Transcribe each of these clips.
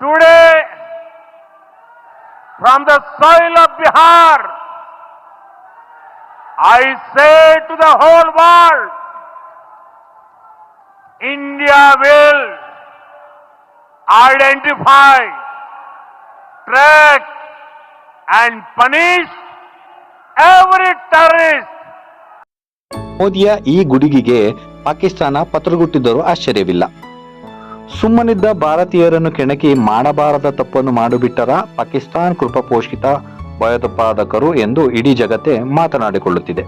Today, from the soil of Bihar, I say to the whole world, India will identify, track, and punish every terrorist ಮೋದಿಯ ಈ ಗುಡುಗಿಗೆ ಪಾಕಿಸ್ತಾನ ಪತ್ರಗುಟ್ಟಿದ್ದರೂ ಆಶ್ಚರ್ಯವಿಲ್ಲ ಸುಮ್ಮನಿದ್ದ ಭಾರತೀಯರನ್ನು ಕೆಣಕಿ ಮಾಡಬಾರದ ತಪ್ಪನ್ನು ಮಾಡಿಬಿಟ್ಟರ ಪಾಕಿಸ್ತಾನ್ ಕೃಪಪೋಷಿತ ಭಯೋತ್ಪಾದಕರು ಎಂದು ಇಡೀ ಜಗತ್ತೇ ಮಾತನಾಡಿಕೊಳ್ಳುತ್ತಿದೆ.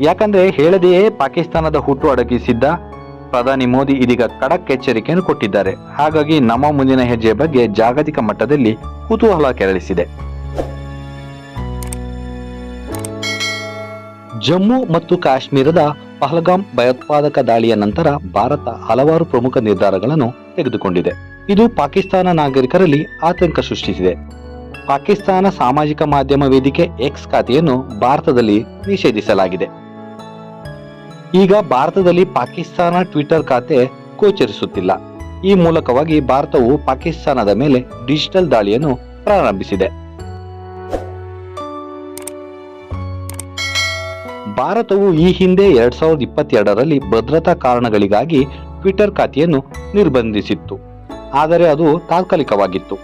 ಯಾಕಂದ್ರೆ ಹೇಳದೆಯೇ ಪಾಕಿಸ್ತಾನದ ಹುಟ್ಟು ಅಡಗಿಸಿದ್ದ ಪ್ರಧಾನಿ ಮೋದಿ ಇದೀಗ ಖಡಕ್ ಎಚ್ಚರಿಕೆಯನ್ನು ಕೊಟ್ಟಿದ್ದಾರೆ. ಹಾಗಾಗಿ ನಮ್ಮ ಮುಂದಿನ ಹೆಜ್ಜೆ ಬಗ್ಗೆ ಜಾಗತಿಕ ಮಟ್ಟದಲ್ಲಿ ಕುತೂಹಲ ಕೆರಳಿಸಿದೆ. ಜಮ್ಮು ಮತ್ತು ಕಾಶ್ಮೀರದ ಪಹಲ್ಗಾಮ್ ಭಯೋತ್ಪಾದಕ ದಾಳಿಯ ನಂತರ ಭಾರತ ಹಲವಾರು ಪ್ರಮುಖ ನಿರ್ಧಾರಗಳನ್ನು ತೆಗೆದುಕೊಂಡಿದೆ. ಇದು ಪಾಕಿಸ್ತಾನ ನಾಗರಿಕರಲ್ಲಿ ಆತಂಕ ಸೃಷ್ಟಿಸಿದೆ. ಪಾಕಿಸ್ತಾನ ಸಾಮಾಜಿಕ ಮಾಧ್ಯಮ ವೇದಿಕೆ ಎಕ್ಸ್ ಖಾತೆಯನ್ನು ಭಾರತದಲ್ಲಿ ನಿಷೇಧಿಸಲಾಗಿದೆ. ಈಗ ಭಾರತದಲ್ಲಿ ಪಾಕಿಸ್ತಾನ ಟ್ವಿಟರ್ ಖಾತೆ ಗೋಚರಿಸುತ್ತಿಲ್ಲ. ಈ ಮೂಲಕವಾಗಿ ಭಾರತವು ಪಾಕಿಸ್ತಾನದ ಮೇಲೆ ಡಿಜಿಟಲ್ ದಾಳಿಯನ್ನು ಪ್ರಾರಂಭಿಸಿದೆ. ಭಾರತವು ಈ ಹಿಂದೆ ಎರಡ್ ಸಾವಿರದ ಇಪ್ಪತ್ತೆರಡರಲ್ಲಿ ಭದ್ರತಾ ಕಾರಣಗಳಿಗಾಗಿ ಟ್ವಿಟರ್ ಖಾತೆಯನ್ನು ನಿರ್ಬಂಧಿಸಿತ್ತು. ಆದರೆ ಅದು ತಾತ್ಕಾಲಿಕವಾಗಿತ್ತು.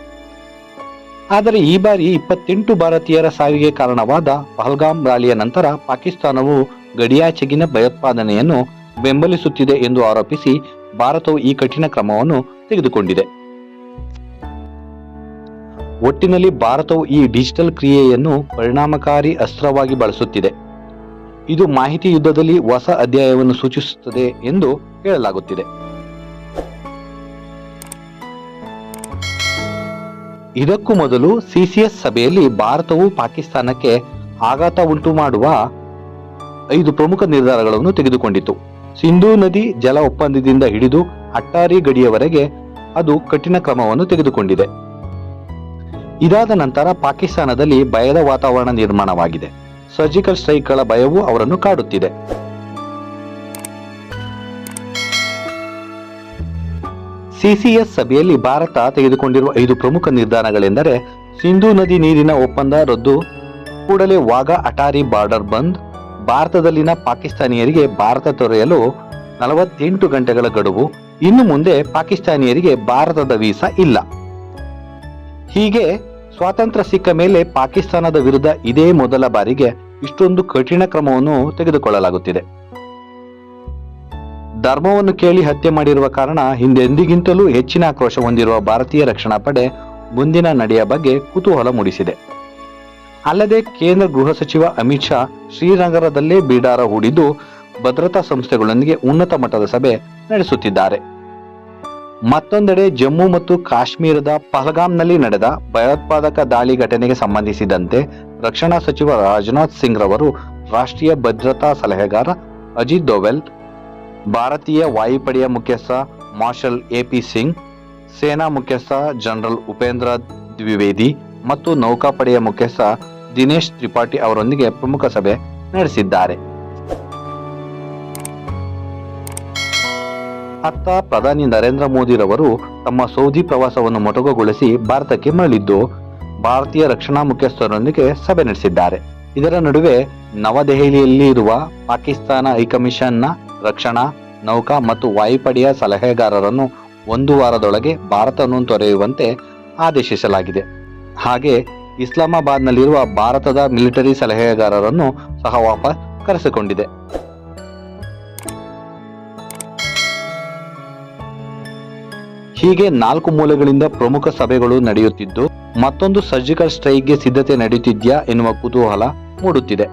ಆದರೆ ಈ ಬಾರಿ ಇಪ್ಪತ್ತೆಂಟು ಭಾರತೀಯರ ಸಾವಿಗೆ ಕಾರಣವಾದ ಪಹಲ್ಗಾಮ್ ರಾಲಿಯ ನಂತರ ಪಾಕಿಸ್ತಾನವು ಗಡಿಯಾಚೆಗಿನ ಭಯೋತ್ಪಾದನೆಯನ್ನು ಬೆಂಬಲಿಸುತ್ತಿದೆ ಎಂದು ಆರೋಪಿಸಿ ಭಾರತವು ಈ ಕಠಿಣ ಕ್ರಮವನ್ನು ತೆಗೆದುಕೊಂಡಿದೆ. ಒಟ್ಟಿನಲ್ಲಿ ಭಾರತವು ಈ ಡಿಜಿಟಲ್ ಕ್ರಿಯೆಯನ್ನು ಪರಿಣಾಮಕಾರಿ ಅಸ್ತ್ರವಾಗಿ ಬಳಸುತ್ತಿದೆ. ಇದು ಮಾಹಿತಿ ಯುದ್ಧದಲ್ಲಿ ಹೊಸ ಅಧ್ಯಾಯವನ್ನು ಸೂಚಿಸುತ್ತದೆ ಎಂದು ಹೇಳಲಾಗುತ್ತಿದೆ ಇದಕ್ಕೂ ಮೊದಲು ಸಿಸಿಎಸ್ ಸಭೆಯಲ್ಲಿ ಭಾರತವು ಪಾಕಿಸ್ತಾನಕ್ಕೆ ಆಘಾತ ಉಂಟು ಮಾಡುವ ಐದು ಪ್ರಮುಖ ನಿರ್ಧಾರಗಳನ್ನು ತೆಗೆದುಕೊಂಡಿತು. ಸಿಂಧೂ ನದಿ ಜಲ ಒಪ್ಪಂದದಿಂದ ಹಿಡಿದು ಅಟ್ಟಾರಿ ಗಡಿಯವರೆಗೆ ಅದು ಕಠಿಣ ಕ್ರಮವನ್ನು ತೆಗೆದುಕೊಂಡಿದೆ. ಇದಾದ ನಂತರ ಪಾಕಿಸ್ತಾನದಲ್ಲಿ ಭಯದ ವಾತಾವರಣ ನಿರ್ಮಾಣವಾಗಿದೆ. ಸರ್ಜಿಕಲ್ ಸ್ಟ್ರೈಕ್ಗಳ ಭಯವು ಅವರನ್ನು ಕಾಡುತ್ತಿದೆ. ಸಿಸಿಎಸ್ ಸಭೆಯಲ್ಲಿ ಭಾರತ ತೆಗೆದುಕೊಂಡಿರುವ ಐದು ಪ್ರಮುಖ ನಿರ್ಧಾರಗಳೆಂದರೆ ಸಿಂಧೂ ನದಿ ನೀರಿನ ಒಪ್ಪಂದ ರದ್ದು, ಕೂಡಲೇ ವಾಘಾ ಅಟಾರಿ ಬಾರ್ಡರ್ ಬಂದ್, ಭಾರತದಲ್ಲಿನ ಪಾಕಿಸ್ತಾನಿಯರಿಗೆ ಭಾರತ ತೊರೆಯಲು ನಲವತ್ತೆಂಟು ಗಂಟೆಗಳ ಗಡುವು, ಇನ್ನು ಮುಂದೆ ಪಾಕಿಸ್ತಾನಿಯರಿಗೆ ಭಾರತದ ವೀಸಾ ಇಲ್ಲ. ಹೀಗೆ ಸ್ವಾತಂತ್ರ್ಯ ಸಿಕ್ಕ ಮೇಲೆ ಪಾಕಿಸ್ತಾನದ ವಿರುದ್ಧ ಇದೇ ಮೊದಲ ಬಾರಿಗೆ ಇಷ್ಟೊಂದು ಕಠಿಣ ಕ್ರಮವನ್ನು ತೆಗೆದುಕೊಳ್ಳಲಾಗುತ್ತಿದೆ. ಧರ್ಮವನ್ನು ಕೇಳಿ ಹತ್ಯೆ ಮಾಡಿರುವ ಕಾರಣ ಹಿಂದೆಂದಿಗಿಂತಲೂ ಹೆಚ್ಚಿನ ಆಕ್ರೋಶ ಹೊಂದಿರುವ ಭಾರತೀಯ ರಕ್ಷಣಾ ಪಡೆ ಮುಂದಿನ ನಡೆಯ ಬಗ್ಗೆ ಕುತೂಹಲ ಮೂಡಿಸಿದೆ. ಅಲ್ಲದೆ ಕೇಂದ್ರ ಗೃಹ ಸಚಿವ ಅಮಿತ್ ಶಾ ಶ್ರೀನಗರದಲ್ಲೇ ಬೀಡಾರ ಹೂಡಿದ್ದು ಭದ್ರತಾ ಸಂಸ್ಥೆಗಳೊಂದಿಗೆ ಉನ್ನತ ಮಟ್ಟದ ಸಭೆ ನಡೆಸುತ್ತಿದ್ದಾರೆ. ಮತ್ತೊಂದೆಡೆ ಜಮ್ಮು ಮತ್ತು ಕಾಶ್ಮೀರದ ಪಹಲ್ಗಾಮ್ನಲ್ಲಿ ನಡೆದ ಭಯೋತ್ಪಾದಕ ದಾಳಿ ಘಟನೆಗೆ ಸಂಬಂಧಿಸಿದಂತೆ ರಕ್ಷಣಾ ಸಚಿವ ರಾಜನಾಥ್ ಸಿಂಗ್ ರವರು ರಾಷ್ಟ್ರೀಯ ಭದ್ರತಾ ಸಲಹೆಗಾರ ಅಜಿತ್ ದೋವೆಲ್ ಭಾರತೀಯ ವಾಯುಪಡೆಯ ಮುಖ್ಯಸ್ಥ ಮಾರ್ಷಲ್ ಎಪಿ ಸಿಂಗ್, ಸೇನಾ ಮುಖ್ಯಸ್ಥ ಜನರಲ್ ಉಪೇಂದ್ರ ದ್ವಿವೇದಿ ಮತ್ತು ನೌಕಾಪಡೆಯ ಮುಖ್ಯಸ್ಥ ದಿನೇಶ್ ತ್ರಿಪಾಠಿ ಅವರೊಂದಿಗೆ ಪ್ರಮುಖ ಸಭೆ ನಡೆಸಿದ್ದಾರೆ. ಅತ್ತ ಪ್ರಧಾನಿ ನರೇಂದ್ರ ಮೋದಿ ರವರು ತಮ್ಮ ಸೌದಿ ಪ್ರವಾಸವನ್ನು ಮೊಟಕುಗೊಳಿಸಿ ಭಾರತಕ್ಕೆ ಮರಳಿದ್ದು, ಭಾರತೀಯ ರಕ್ಷಣಾ ಮುಖ್ಯಸ್ಥರೊಂದಿಗೆ ಸಭೆ ನಡೆಸಿದ್ದಾರೆ. ಇದರ ನಡುವೆ ನವದೆಹಲಿಯಲ್ಲಿ ಇರುವ ಪಾಕಿಸ್ತಾನ ಹೈಕಮಿಷನ್ನ ರಕ್ಷಣಾ, ನೌಕಾ ಮತ್ತು ವಾಯುಪಡೆಯ ಸಲಹೆಗಾರರನ್ನು ಒಂದು ವಾರದೊಳಗೆ ಭಾರತವನ್ನು ತೊರೆಯುವಂತೆ ಆದೇಶಿಸಲಾಗಿದೆ. ಹಾಗೆ ಇಸ್ಲಾಮಾಬಾದ್ನಲ್ಲಿರುವ ಭಾರತದ ಮಿಲಿಟರಿ ಸಲಹೆಗಾರರನ್ನು ಸಹ ವಾಪಸ್ ಕರೆಸಿಕೊಂಡಿದೆ. ಹೀಗೆ ನಾಲ್ಕು ಮೂಲಗಳಿಂದ ಪ್ರಮುಖ ಸಭೆಗಳು ನಡೆಯುತ್ತಿದ್ದು, ಮತ್ತೊಂದು ಸರ್ಜಿಕಲ್ ಸ್ಟ್ರೈಕ್ಗೆ ಸಿದ್ಧತೆ ನಡೆಯುತ್ತಿದ್ಯಾ ಎನ್ನುವ ಕುತೂಹಲ ಮೂಡುತ್ತಿದೆ.